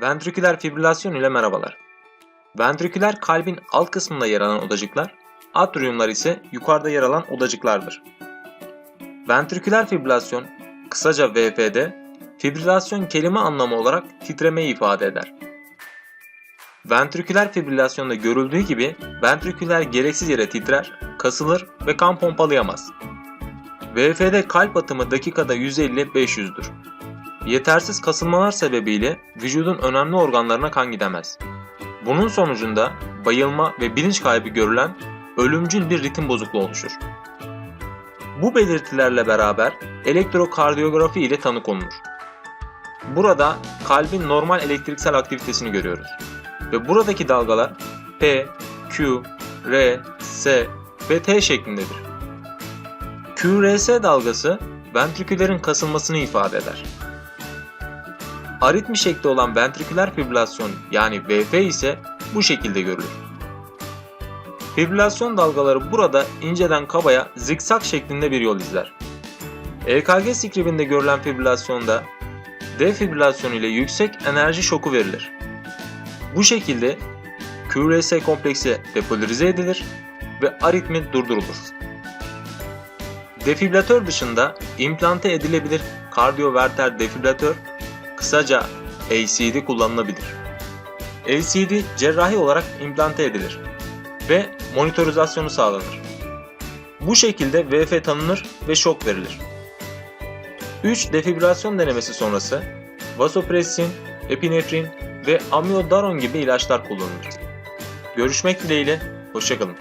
Ventriküler fibrilasyon ile merhabalar. Ventriküler kalbin alt kısmında yer alan odacıklar, atriumlar ise yukarıda yer alan odacıklardır. Ventriküler fibrilasyon, kısaca VFD, fibrilasyon kelime anlamı olarak titremeyi ifade eder. Ventriküler fibrilasyonda görüldüğü gibi ventriküler gereksiz yere titrer, kasılır ve kan pompalayamaz. VFD kalp atımı dakikada 150-500'dür. Yetersiz kasılmalar sebebiyle vücudun önemli organlarına kan gidemez. Bunun sonucunda bayılma ve bilinç kaybı görülen ölümcül bir ritim bozukluğu oluşur. Bu belirtilerle beraber elektrokardiyografi ile tanı konulur. Burada kalbin normal elektriksel aktivitesini görüyoruz ve buradaki dalgalar P, Q, R, S ve T şeklindedir. QRS dalgası ventriküllerin kasılmasını ifade eder. Aritmi şekli olan ventriküler fibrilasyon yani VF ise bu şekilde görülür. Fibrilasyon dalgaları burada inceden kabaya zikzak şeklinde bir yol izler. EKG skribinde görülen fibrilasyonda defibrilasyon ile yüksek enerji şoku verilir. Bu şekilde QRS kompleksi depolarize edilir ve aritmi durdurulur. Defibrilatör dışında implante edilebilir kardiyoverter defibrilatör, kısaca ACD kullanılabilir. LCD cerrahi olarak implante edilir ve monitorizasyonu sağlanır. Bu şekilde VF tanınır ve şok verilir. 3 defibrilasyon denemesi sonrası vasopressin, epinefrin ve amiodaron gibi ilaçlar kullanılır. Görüşmek dileğiyle, hoşçakalın.